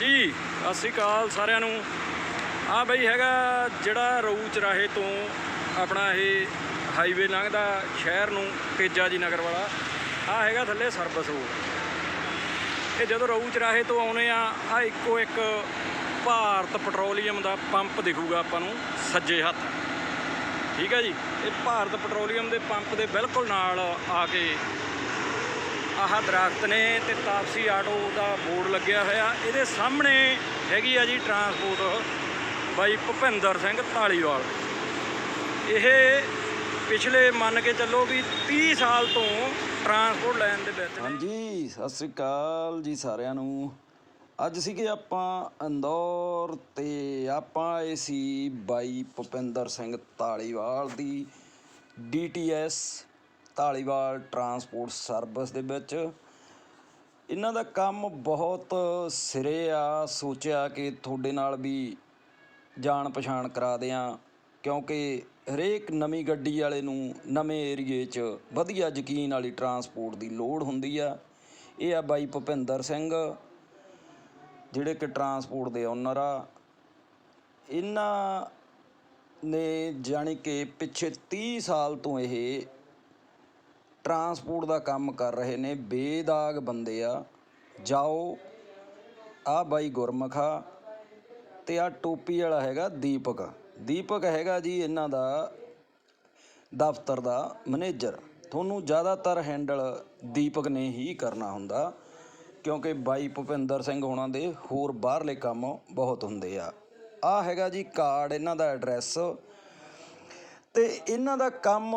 ਜੀ, ਸਤਿ ਸ਼੍ਰੀ ਅਕਾਲ ਸਾਰਿਆਂ ਨੂੰ। ਆ ਬਈ ਹੈਗਾ ਜਿਹੜਾ ਰਊ ਚਰਾਹੇ ਤੋਂ ਆਪਣਾ ਇਹ ਹਾਈਵੇ ਲੰਘਦਾ ਸ਼ਹਿਰ ਨੂੰ, ਤੇਜਾ ਜੀ ਨਗਰ ਵਾਲਾ। ਆ ਹੈਗਾ ਥੱਲੇ ਸਰਵਿਸ ਰੋਡ ਇਹ ਜਦੋਂ ਰਊ ਚਰਾਹੇ ਤੋਂ ਆਉਨੇ ਆ ਆ ਇੱਕੋ ਇੱਕ ਭਾਰਤ ਪੈਟਰੋਲੀਅਮ ਦਾ ਪੰਪ ਦਿਖੂਗਾ ਆਪਾਂ ਨੂੰ, ਸੱਜੇ ਹੱਥ। ਠੀਕ ਹੈ ਜੀ? ਇਹ ਭਾਰਤ ਪੈਟਰੋਲੀਅਮ ਦੇ ਪੰਪ ਦੇ ਬਿਲਕੁਲ ਨਾਲ ਆ ਕੇ ਆਹ ਦਰਖਤ ਨੇ ਤੇ ਤਾਪਸੀ ਆਟੋ ਦਾ ਬੋਰਡ ਲੱਗਿਆ ਹੋਇਆ। ਇਹਦੇ ਸਾਹਮਣੇ ਹੈਗੀ ਆ ਜੀ ਟਰਾਂਸਪੋਰਟ ਬਾਈ ਭੁਪਿੰਦਰ ਸਿੰਘ ਢਾਲੀਵਾਲ ਇਹ ਪਿਛਲੇ ਮੰਨ ਕੇ ਚੱਲੋ ਵੀ 30 ਸਾਲ ਤੋਂ ਟਰਾਂਸਪੋਰਟ ਲਾਈਨ ਦੇ ਵਿੱਚ ਹਾਂਜੀ, ਸਤਿ ਸ੍ਰੀ ਅਕਾਲ ਜੀ ਸਾਰਿਆਂ ਨੂੰ। ਅੱਜ ਸੀਗੇ ਆਪਾਂ ਇੰਦੌਰ ਤੇ ਆਪਾਂ ਆਏ ਸੀ ਬਾਈ ਭੁਪਿੰਦਰ ਸਿੰਘ ਧਾਲੀਵਾਲ ਦੀ ਡੀਟੀਐਸ ਧਾਲੀਵਾਲ ਟਰਾਂਸਪੋਰਟ ਸਰਵਿਸ ਦੇ ਵਿੱਚ। ਇਹਨਾਂ ਦਾ ਕੰਮ ਬਹੁਤ ਸਿਰੇ ਆ, ਸੋਚਿਆ ਕਿ ਤੁਹਾਡੇ ਨਾਲ ਵੀ ਜਾਣ ਪਛਾਣ ਕਰਾ ਦਿਆਂ, ਕਿਉਂਕਿ ਹਰੇਕ ਨਵੀਂ ਗੱਡੀ ਵਾਲੇ ਨੂੰ ਨਵੇਂ ਏਰੀਏ 'ਚ ਵਧੀਆ ਯਕੀਨ ਵਾਲੀ ਟਰਾਂਸਪੋਰਟ ਦੀ ਲੋੜ ਹੁੰਦੀ ਆ। ਇਹ ਆ ਬਾਈ ਭੁਪਿੰਦਰ ਸਿੰਘ, ਜਿਹੜੇ ਕਿ ਟਰਾਂਸਪੋਰਟ ਦੇ ਓਨਰ ਆ। ਇਹਨਾਂ ਨੇ ਜਾਣੀ ਕਿ ਪਿੱਛੇ 30 ਸਾਲ ਤੋਂ ਇਹ ਟਰਾਂਸਪੋਰਟ ਦਾ ਕੰਮ ਕਰ ਰਹੇ ਨੇ, ਬੇਦਾਗ ਬੰਦੇ ਆ। ਜਾਓ, ਆ ਬਾਈ ਗੁਰਮਖਾ ਤੇ ਆ ਟੋਪੀ ਵਾਲਾ ਹੈਗਾ ਦੀਪਕ। ਦੀਪਕ ਹੈਗਾ ਜੀ ਇਹਨਾਂ ਦਾ ਦਫ਼ਤਰ ਦਾ ਮੈਨੇਜਰ। ਤੁਹਾਨੂੰ ਜ਼ਿਆਦਾਤਰ ਹੈਂਡਲ ਦੀਪਕ ਨੇ ਹੀ ਕਰਨਾ ਹੁੰਦਾ, ਕਿਉਂਕਿ ਬਾਈ ਭੁਪਿੰਦਰ ਸਿੰਘ ਹੋਣਾ ਦੇ ਹੋਰ ਬਾਹਰਲੇ ਕੰਮ ਬਹੁਤ ਹੁੰਦੇ ਆ। ਆ ਹੈਗਾ ਜੀ ਕਾਰਡ, ਇਹਨਾਂ ਦਾ ਐਡਰੈਸ। ਅਤੇ ਇਹਨਾਂ ਦਾ ਕੰਮ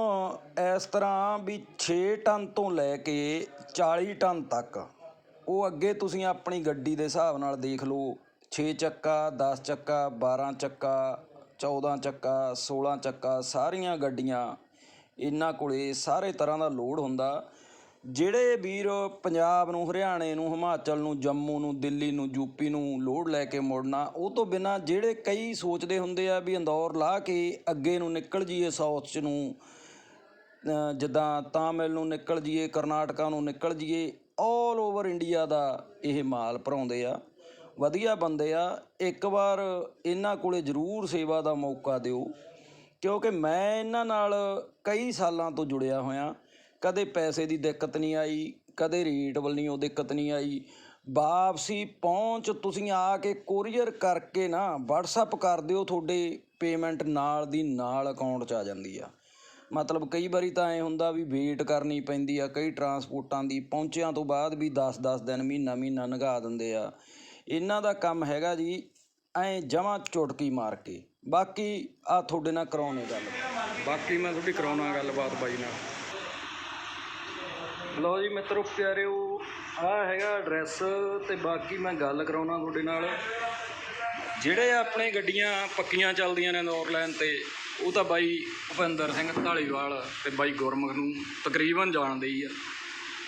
ਇਸ ਤਰ੍ਹਾਂ ਵੀ ਛੇ ਟਨ ਤੋਂ ਲੈ ਕੇ 40 ਟਨ ਤੱਕ। ਉਹ ਅੱਗੇ ਤੁਸੀਂ ਆਪਣੀ ਗੱਡੀ ਦੇ ਹਿਸਾਬ ਨਾਲ ਦੇਖ ਲਓ। ਛੇ ਚੱਕਾ, ਦਸ ਚੱਕਾ 12 ਚੱਕਾ 14 ਚੱਕਾ 16 ਚੱਕਾ, ਸਾਰੀਆਂ ਗੱਡੀਆਂ ਇਹਨਾਂ ਕੋਲ ਸਾਰੇ ਤਰ੍ਹਾਂ ਦਾ ਲੋਡ ਹੁੰਦਾ। ਜਿਹੜੇ ਵੀਰ ਪੰਜਾਬ ਨੂੰ, ਹਰਿਆਣੇ ਨੂੰ, ਹਿਮਾਚਲ ਨੂੰ, ਜੰਮੂ ਨੂੰ, ਦਿੱਲੀ ਨੂੰ, ਯੂਪੀ ਨੂੰ ਲੋਡ ਲੈ ਕੇ ਮੁੜਨਾ, ਉਹ ਤੋਂ ਬਿਨਾ ਜਿਹੜੇ ਕਈ ਸੋਚਦੇ ਹੁੰਦੇ ਆ ਵੀ ਇੰਦੌਰ ਲਾ ਕੇ ਅੱਗੇ ਨੂੰ ਨਿਕਲ ਜੀਏ ਸਾਊਥ ਚ ਨੂੰ ਜਿੱਦਾਂ ਤਾਮਿਲ ਨੂੰ ਨਿਕਲ ਜੀਏ ਕਰਨਾਟਕਾ ਨੂੰ ਨਿਕਲ ਜੀਏ 올 ਓਵਰ ਇੰਡੀਆ ਦਾ ਇਹ ਮਾਲ ਭਰਾਉਂਦੇ ਆ। ਵਧੀਆ ਬੰਦੇ ਆ। ਇੱਕ ਵਾਰ ਇਹਨਾਂ ਕੋਲੇ ਜ਼ਰੂਰ ਸੇਵਾ ਦਾ ਮੌਕਾ ਦਿਓ, ਕਿਉਂਕਿ ਮੈਂ ਇਹਨਾਂ ਨਾਲ ਕਈ ਸਾਲਾਂ ਤੋਂ ਜੁੜਿਆ ਹੋਇਆ। ਕਦੇ ਪੈਸੇ ਦੀ ਦਿੱਕਤ ਨਹੀਂ ਆਈ, ਕਦੇ ਰੇਟ ਵੱਲੋਂ ਦਿੱਕਤ ਨਹੀਂ ਆਈ। ਵਾਪਸੀ ਪਹੁੰਚ, ਤੁਸੀਂ ਆ ਕੇ ਕੋਰੀਅਰ ਕਰਕੇ ਨਾ WhatsApp ਕਰ ਦਿਓ, ਤੁਹਾਡੇ ਪੇਮੈਂਟ ਨਾਲ ਦੀ ਨਾਲ ਅਕਾਊਂਟ 'ਚ ਆ ਜਾਂਦੀ ਆ। ਮਤਲਬ ਕਈ ਵਾਰੀ ਤਾਂ ਐ ਹੁੰਦਾ ਵੀ ਵੇਟ ਕਰਨੀ ਪੈਂਦੀ ਆ, ਕਈ ਟਰਾਂਸਪੋਰਟਾਂ ਦੀ ਪਹੁੰਚਿਆਂ ਤੋਂ ਬਾਅਦ ਵੀ 10-10 ਦਿਨ, ਮਹੀਨਾ ਮਹੀਨਾ ਲੰਘਾ ਦਿੰਦੇ ਆ। ਇਹਨਾਂ ਦਾ ਕੰਮ ਹੈਗਾ ਜੀ, ਐ ਜਮਾਂ ਚੁਟਕੀ ਮਾਰ ਕੇ। ਬਾਕੀ ਆ ਤੁਹਾਡੇ ਨਾਲ ਕਰਾਉਣੇ ਗੱਲ। ਬਾਕੀ ਮੈਂ ਤੁਹਾਡੀ ਕਰਾਉਣਾ ਗੱਲਬਾਤ ਬਾਈ ਨਾਲ। ਲਓ ਜੀ ਮਿੱਤਰੋ ਪਿਆਰਿਓ ਆ ਹੈਗਾ ਐਡਰੈਸ ਤੇ ਬਾਕੀ ਮੈਂ ਗੱਲ ਕਰਾਉਣਾ ਤੁਹਾਡੇ ਨਾਲ। ਜਿਹੜੇ ਆਪਣੇ ਗੱਡੀਆਂ ਪੱਕੀਆਂ ਚੱਲਦੀਆਂ ਨੇ ਨੌਰ ਲਾਈਨ ਤੇ ਉਹ ਤਾਂ ਬਾਈ ਭੁਪਿੰਦਰ ਸਿੰਘ ਢਾਲੀਵਾਲ ਤੇ ਬਾਈ ਗੁਰਮੁਖ ਨੂੰ ਤਕਰੀਬਨ ਜਾਣਦੇ ਹੀ ਆ।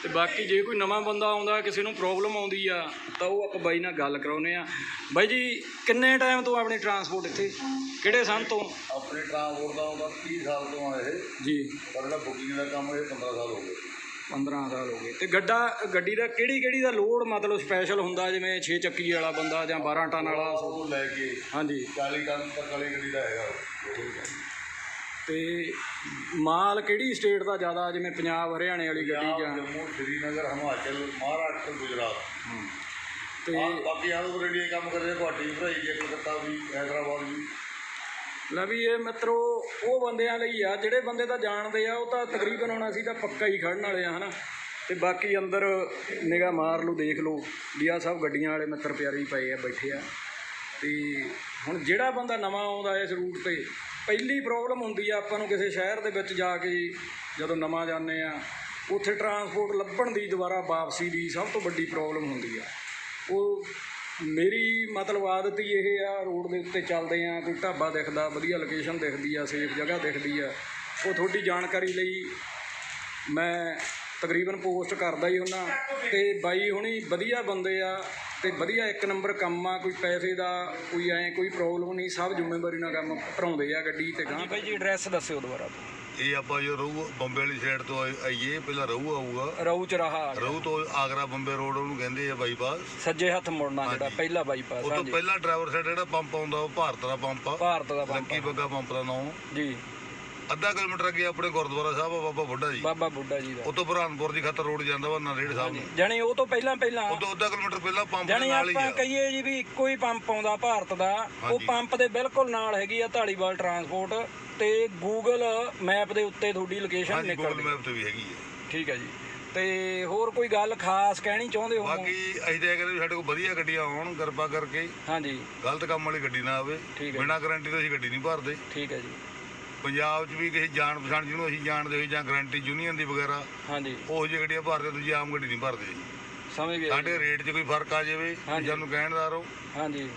ਤੇ ਬਾਕੀ ਜੇ ਕੋਈ ਨਵਾਂ ਬੰਦਾ ਆਉਂਦਾ ਕਿਸੇ ਨੂੰ ਪ੍ਰੋਬਲਮ ਆਉਂਦੀ ਆ ਤਾਂ ਉਹ ਆਪਾਂ ਬਾਈ ਨਾਲ ਗੱਲ ਕਰਾਉਨੇ ਆ। ਬਾਈ ਜੀ ਕਿੰਨੇ ਟਾਈਮ ਤੋਂ ਆਪਣੀ ਟਰਾਂਸਪੋਰਟ ਇੱਥੇ? ਕਿਹੜੇ ਸੰਨ ਤੋਂ? ਆਪਣੇ ਟਰਾਂਸਪੋਰਟ ਦਾ ਉਹਦਾ 30 ਸਾਲ ਤੋਂ ਆ ਇਹ। ਜੀ। ਪਰ ਜਿਹੜਾ ਬੁਕਿੰਗ ਦਾ ਕੰਮ ਇਹ 15 ਸਾਲ ਹੋ ਗਏ। 15 ਸਾਲ ਹੋ ਗਏ। ਤੇ ਗੱਡਾ ਗੱਡੀ ਦਾ ਕਿਹੜੀ ਕਿਹੜੀ ਦਾ ਲੋਡ ਮਤਲਬ ਸਪੈਸ਼ਲ ਹੁੰਦਾ? ਜਿਵੇਂ 6 ਚੱਕੀ ਵਾਲਾ ਬੰਦਾ ਜਾਂ 12 ਟਨ ਵਾਲਾ? ਉਹ ਲੈ ਕੇ ਹਾਂਜੀ। 40 ਟਨ ਤੱਕ ਵਾਲੀ ਗੱਡੀ ਦਾ ਹੈਗਾ ਠੀਕ ਹੈ। ਤੇ ਮਾਲ ਕਿਹੜੀ ਸਟੇਟ ਦਾ ਜ਼ਿਆਦਾ? ਜਿਵੇਂ ਪੰਜਾਬ ਹਰਿਆਣੇ ਵਾਲੀ ਗੱਡੀ ਜਾਂ ਜੰਮੂ ਸ੍ਰੀਨਗਰ ਹਿਮਾਚਲ ਮਹਾਰਾਸ਼ਟਰ ਗੁਜਰਾਤ। ਤੇ ਤੇ ਬਾਕੀ ਆਲ ਇੰਡੀਆ ਕੰਮ ਕਰਦੇ ਗੁਹਾਟੀ ਭਰਾਈ ਹੈ ਕਲਕੱਤਾ ਵੀ ਹੈਦਰਾਬਾਦ ਵੀ। ਲੈ ਵੀ ਇਹ ਮਿੱਤਰੋ, ਉਹ ਬੰਦਿਆਂ ਲਈ ਆ, ਜਿਹੜੇ ਬੰਦੇ ਤਾਂ ਜਾਣਦੇ ਆ, ਉਹ ਤਾਂ ਤਕਰੀਬਨ ਆਉਣਾ ਸੀ ਤਾਂ ਪੱਕਾ ਹੀ ਖੜਨ ਵਾਲੇ ਆ, ਹਨਾ? ਤੇ ਬਾਕੀ ਅੰਦਰ ਨਿਗਾਹ ਮਾਰ ਲਓ, ਦੇਖ ਲਓ ਵੀ ਆਹ ਸਭ ਗੱਡੀਆਂ ਵਾਲੇ ਮਿੱਤਰ ਪਿਆਰੇ ਹੀ ਪਏ ਆ, ਬੈਠੇ ਆ। ਤੇ ਹੁਣ ਜਿਹੜਾ ਬੰਦਾ ਨਵਾਂ ਆਉਂਦਾ ਇਸ ਰੂਟ ਤੇ, ਪਹਿਲੀ ਪ੍ਰੋਬਲਮ ਹੁੰਦੀ ਆ, ਆਪਾਂ ਨੂੰ ਕਿਸੇ ਸ਼ਹਿਰ ਦੇ ਵਿੱਚ ਜਾ ਕੇ ਜਦੋਂ ਨਵਾਂ ਜਾਂਦੇ ਆ, ਉੱਥੇ ਟਰਾਂਸਪੋਰਟ ਲੱਭਣ ਦੀ ਦੁਬਾਰਾ ਵਾਪਸੀ ਦੀ ਸਭ ਤੋਂ ਵੱਡੀ ਪ੍ਰੋਬਲਮ ਹੁੰਦੀ ਆ। ਉਹ ਮੇਰੀ ਮਤਲਬ ਆਦਤ ਹੀ ਇਹ ਆ, ਰੋਡ ਦੇ ਉੱਤੇ ਚੱਲਦੇ ਆ, ਕੋਈ ਢਾਬਾ ਦਿਖਦਾ, ਵਧੀਆ ਲੋਕੇਸ਼ਨ ਦਿਖਦੀ ਆ ਸੇਫ ਜਗ੍ਹਾ ਦਿਖਦੀ ਆ। ਉਹ ਤੁਹਾਡੀ ਜਾਣਕਾਰੀ ਲਈ ਮੈਂ ਤਕਰੀਬਨ ਪੋਸਟ ਕਰਦਾ ਹੀ ਹੁੰਨਾ। ਤੇ ਬਾਈ ਹੁਣੀ ਵਧੀਆ ਬੰਦੇ ਆ, ਤੇ ਵਧੀਆ ਇੱਕ ਨੰਬਰ ਕੰਮ ਆ, ਕੋਈ ਪੈਸੇ ਦਾ ਕੋਈ ਐ, ਕੋਈ ਪ੍ਰੋਬਲਮ ਨਹੀਂ, ਸਭ ਜ਼ਿੰਮੇਵਾਰੀ ਨਾਲ ਕੰਮ ਭਰਾਉਂਦੇ ਆ ਗੱਡੀ ਤੇ ਗਾਂ ਬਾਈ ਜੀ ਐਡਰੈਸ ਦੱਸਿਓ ਦੁਬਾਰਾ। ਇਹ ਆਪਾਂ ਜੋ ਰਹੂ ਬੰਬੇ ਵਾਲੀ ਸਾਈਡ ਤੋਂ ਆਏ- ਆਈਏ ਪਹਿਲਾਂ ਰਹੂ ਆਊਗਾ। ਰਊ ਚਰਾਹਾ। ਰਹੂ ਤੋਂ ਆਗਰਾ ਬੰਬੇ ਰੋਡ ਉਹਨੂੰ ਕਹਿੰਦੇ ਆ ਬਾਈਪਾਸ ਸੱਜੇ ਹੱਥ ਮੁੜਨਾ ਜਿਹੜਾ ਹਾਂਜੀ। ਪਹਿਲਾ ਬਾਈਪਾਸ ਉਹ ਤੋਂ ਹਾਂਜੀ। ਪਹਿਲਾਂ ਡਰਾਈਵਰ ਸਾਈਡ ਜਿਹੜਾ ਪੰਪ ਆਉਂਦਾ ਉਹ ਭਾਰਤ ਦਾ ਪੰਪ ਆ। ਭਾਰਤ ਦਾ ਪੰਪ ਲੱਕੀ ਬੱਗਾ ਪੰਪ ਦਾ ਨਾਮ। ਜੀ। ਅੱਧਾ ਕਿਲੋਮੀਟਰ ਅੱਗੇ ਆਪਣੇ ਗੁਰਦੁਆਰਾ ਸਾਹਿਬ ਆ ਬਾਬਾ ਬੁੱਢਾ ਜੀ। ਬਾਬਾ ਬੁੱਢਾ ਜੀ ਦਾ। ਉਹ ਤੋਂ ਬੁਰਹਾਨਪੁਰ ਦੀ ਖਾਤਰ ਰੋਡ ਜਾਂਦਾ ਵਾ ਨਰੇੜ ਸਾਹਿਬ ਨੂੰ। ਜਾਣੀ ਉਹ ਤੋਂ ਪਹਿਲਾਂ ਪਹਿਲਾਂ ਉਹ ਤੋਂ ਅੱਧਾ ਕਿਲੋਮੀਟਰ ਪਹਿਲਾਂ ਪੰਪ ਦੇ ਜਾਣੀ ਨਾਲ ਹੀ ਆਪਾਂ ਆ। ਕਹੀਏ ਜੀ ਵੀ ਇੱਕੋ ਹੀ ਪੰਪ ਆਉਂਦਾ ਭਾਰਤ ਦਾ। ਉਹ ਹਾਂਜੀ। ਪੰਪ ਦੇ ਬਿਲਕੁਲ ਨਾਲ ਹੈਗੀ ਆ ਢਾਲੀਵਾਲ ਟਰਾਂਸਪੋਰਟ ਤੇ ਗੂਗਲ ਮੈਪ ਦੇ ਉੱਤੇ ਤੁਹਾਡੀ ਲੋਕੇਸ਼ਨ ਹਾਂਜੀ ਗੂਗਲ ਨਿਕਲਦੀ ਮੈਪ ਤੇ ਵੀ ਹੈਗੀ ਹੈ ਠੀਕ ਹੈ ਜੀ। ਤੇ ਹੋਰ ਕੋਈ ਗੱਲ ਖਾਸ ਕਹਿਣੀ ਚਾਹੁੰਦੇ ਹੋ? ਬਾਕੀ ਅਸੀਂ ਤਾਂ ਇਹ ਕਹਿੰਦੇ ਵੀ ਸਾਡੇ ਕੋਲ ਵਧੀਆ ਗੱਡੀਆਂ ਆਉਣ ਕਿਰਪਾ ਕਰਕੇ। ਹਾਂਜੀ। ਗਲਤ ਕੰਮ ਵਾਲੀ ਗੱਡੀ ਨਾ ਆਵੇ। ਠੀਕ ਹੈ। ਬਿਨਾਂ ਗਾਰੰਟੀ ਤੋਂ ਅਸੀਂ ਗੱਡੀ ਨਹੀਂ ਭਰਦੇ। ਠੀਕ ਹੈ ਜੀ। ਪੰਜਾਬ 'ਚ ਵੀ ਕਿਸੇ ਜਾਣ ਪਛਾਣ ਜਿਹਨੂੰ ਅਸੀਂ ਜਾਣਦੇ ਹੋਈ ਜਾਂ ਗਾਰੰਟੀ ਯੂਨੀਅਨ ਦੀ ਵਗੈਰਾ ਹਾਂਜੀ। ਉਹ ਜਿਹੀ ਗੱਡੀਆਂ ਭਰਦੇ ਦੂਜੀ ਆਮ ਗੱਡੀ ਨਹੀਂ ਭਰਦੇ ਸਮਝ ਗਏ ਸਾਡੇ ਰੇਟ 'ਚ ਕੋਈ ਫ਼ਰਕ ਆ ਜਾਵੇ ਹਾਂਜੀ। ਸਾਨੂੰ ਕਹਿਣਦਾਰ ਹੋ ਹਾਂਜੀ।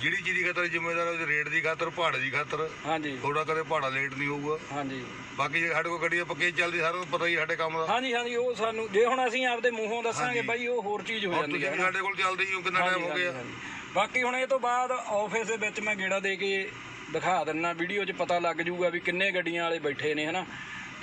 ਜਿਹੜੀ ਚੀਜ਼ ਦੀ ਖਾਤਰ ਜ਼ਿੰਮੇਦਾਰ ਉਹਦੇ ਰੇਟ ਦੀ ਖਾਤਰ ਭਾੜੇ ਦੀ ਖਾਤਰ। ਹਾਂਜੀ। ਥੋੜਾ ਕਦੇ ਭਾੜਾ ਲੇਟ ਨਹੀਂ ਹੋਊਗਾ। ਹਾਂਜੀ। ਬਾਕੀ ਜੇ ਸਾਡੇ ਕੋਲ ਗੱਡੀਆਂ ਪੱਕੀ ਚੱਲਦੀ ਸਾਰਿਆਂ ਨੂੰ ਪਤਾ ਹੀ ਸਾਡੇ ਕੰਮ ਦਾ। ਹਾਂਜੀ ਹਾਂਜੀ ਉਹ ਸਾਨੂੰ ਜੇ ਹੁਣ ਅਸੀਂ ਆਪਦੇ ਮੂੰਹੋਂ ਦੱਸਾਂਗੇ ਹਾਂਜੀ। ਬਾਈ ਉਹ ਹੋਰ ਚੀਜ਼ ਹੋ ਹੁਣ ਜਾਂਦੀ ਤੁਸੀਂ ਹੈ ਵੀ ਨਾ। ਸਾਡੇ ਕੋਲ ਚੱਲਦੇ ਹੀ ਹੋ ਕਿੰਨਾ ਟਾਈਮ ਹੋ ਹਾਂਜੀ, ਗਿਆ। ਹਾਂਜੀ। ਬਾਕੀ ਹੁਣ ਇਹ ਤੋਂ ਬਾਅਦ ਆਫਿਸ ਦੇ ਵਿੱਚ ਮੈਂ ਗੇੜਾ ਦੇ ਕੇ ਦਿਖਾ ਦਿੰਨਾ, ਵੀਡੀਓ 'ਚ ਪਤਾ ਲੱਗ ਜਾਊਗਾ ਵੀ ਕਿੰਨੇ ਗੱਡੀਆਂ ਵਾਲੇ ਬੈਠੇ ਨੇ, ਹਨਾ?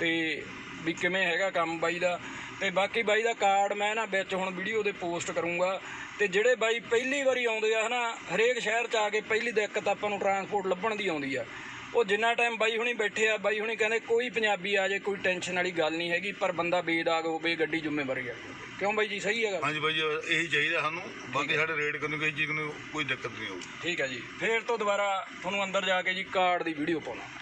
ਤੇ ਵੀ ਕਿਵੇਂ ਹੈਗਾ ਕੰਮ ਬਾਈ ਦਾ। ਤੇ ਬਾਕੀ ਬਾਈ ਦਾ ਕਾਰਡ ਮੈਂ ਨਾ ਵਿੱਚ ਹੁਣ ਵੀਡੀਓ ਦੇ ਪੋਸਟ ਕਰੂੰਗਾ। ਤੇ ਜਿਹੜੇ ਬਾਈ ਪਹਿਲੀ ਵਾਰੀ ਆਉਂਦੇ ਆ, ਹਨਾ, ਹਰੇਕ ਸ਼ਹਿਰ 'ਚ ਆ ਕੇ ਪਹਿਲੀ ਦਿੱਕਤ ਆਪਾਂ ਨੂੰ ਟਰਾਂਸਪੋਰਟ ਲੱਭਣ ਦੀ ਆਉਂਦੀ ਆ। ਉਹ ਜਿੰਨਾ ਟਾਈਮ ਬਾਈ ਹੁਣੀ ਬੈਠੇ ਆ ਬਾਈ ਹੁਣੀ ਕਹਿੰਦੇ ਕੋਈ ਪੰਜਾਬੀ ਆ ਜੇ ਕੋਈ ਟੈਨਸ਼ਨ ਵਾਲੀ ਗੱਲ ਨਹੀਂ ਹੈਗੀ ਪਰ ਬੰਦਾ ਬੇਦਾਗ ਹੋਵੇ ਗੱਡੀ ਜ਼ਿੰਮੇਵਾਰੀ ਆ। ਕਿਉਂ ਬਾਈ ਜੀ ਸਹੀ ਹੈਗਾ ਹਾਂਜੀ ਬਾਈ ਜੀ ਇਹੀ ਚਾਹੀਦਾ ਸਾਨੂੰ। ਬਾਕੀ ਸਾਡੇ ਰੇਟ ਕਰਨ ਕਿਸੇ ਚੀਜ਼ ਨੂੰ ਕੋਈ ਦਿੱਕਤ ਨਹੀਂ ਹੋਊਗੀ ਠੀਕ ਹੈ ਜੀ। ਫੇਰ ਤੋਂ ਦੁਬਾਰਾ ਤੁਹਾਨੂੰ ਅੰਦਰ ਜਾ ਕੇ ਜੀ ਕਾਰਡ ਦੀ ਵੀਡੀਓ ਪਾਉਣਾ।